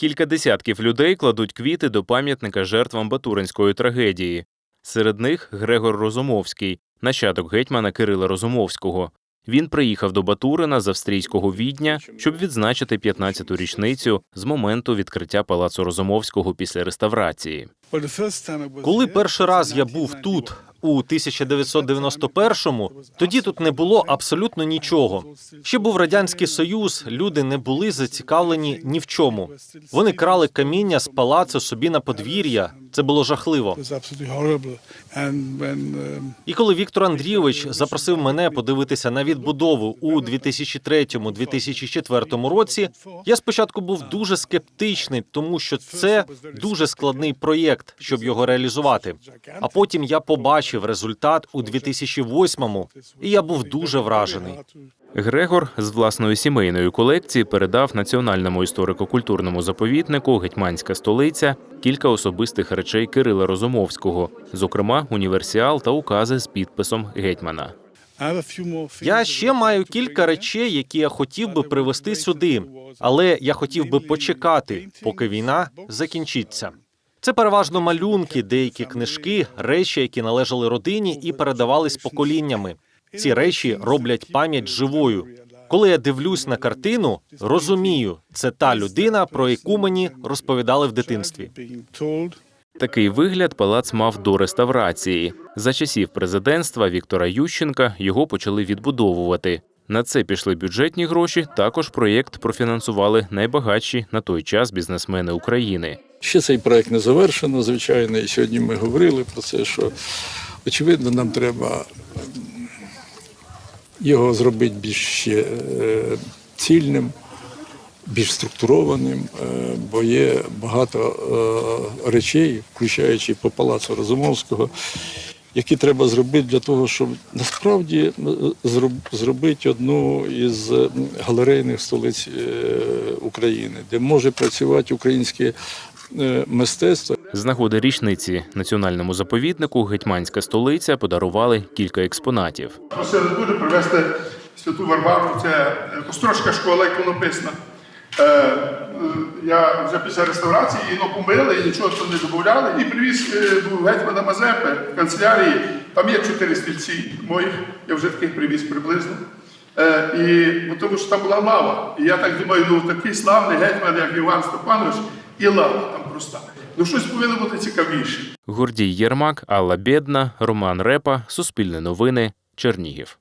Кілька десятків людей кладуть квіти до пам'ятника жертвам Батуринської трагедії. Серед них Грегор Розумовський, нащадок гетьмана Кирила Розумовського. Він приїхав до Батурина з австрійського відня, щоб відзначити 15-ту річницю з моменту відкриття палацу Розумовського після реставрації. Коли перший раз я був тут у 1991-му, тоді тут не було абсолютно нічого. Ще був радянський союз, люди не були зацікавлені ні в чому. Вони крали каміння з палацу собі на подвір'я. Це було жахливо. І коли Віктор Андрійович запросив мене подивитися на відбудову у 2003-2004 році, я спочатку був дуже скептичний, тому що це дуже складний проєкт, щоб його реалізувати. А потім я побачив результат у 2008-му, і я був дуже вражений. Грегор з власної сімейної колекції передав Національному історико-культурному заповіднику Гетьманська столиця кілька особистих речей Кирила Розумовського, зокрема універсіал та укази з підписом гетьмана. Я ще маю кілька речей, які я хотів би привезти сюди, але я хотів би почекати, поки війна закінчиться. Це переважно малюнки, деякі книжки, речі, які належали родині і передавались поколіннями. Ці речі роблять пам'ять живою. Коли я дивлюсь на картину, розумію, це та людина, про яку мені розповідали в дитинстві. Такий вигляд палац мав до реставрації. За часів президентства Віктора Ющенка його почали відбудовувати. На це пішли бюджетні гроші. Також проєкт профінансували найбагатші на той час бізнесмени України. Ще цей проект не завершено, звичайно, і сьогодні ми говорили про це, що очевидно нам треба його зробити більш е, цільним, більш структурованим, е, бо є багато е, речей, включаючи по палацу Розумовського, які треба зробити для того, щоб насправді зроб- зробити одну із галерейних столиць України, де може працювати українське е, мистецтво. З нагоди річниці національному заповіднику Гетьманська столиця подарували кілька експонатів. Просили дуже привезти святу Варвару, це острожка школа іконописна. Е, е, я вже після реставрації її помили, і нічого там не додавали. І привіз до гетьмана Мазепи в канцелярії. Там є чотири стільці моїх, я вже таких привіз приблизно. І, бо тому що там була лава. І я так думаю, ну такий славний гетьман, як Іван Степанович, і лава там проста. Ну щось повинно бути цікавіше. Гордій Єрмак, Алла Бєдна, Роман Репа, Суспільне новини, Чернігів.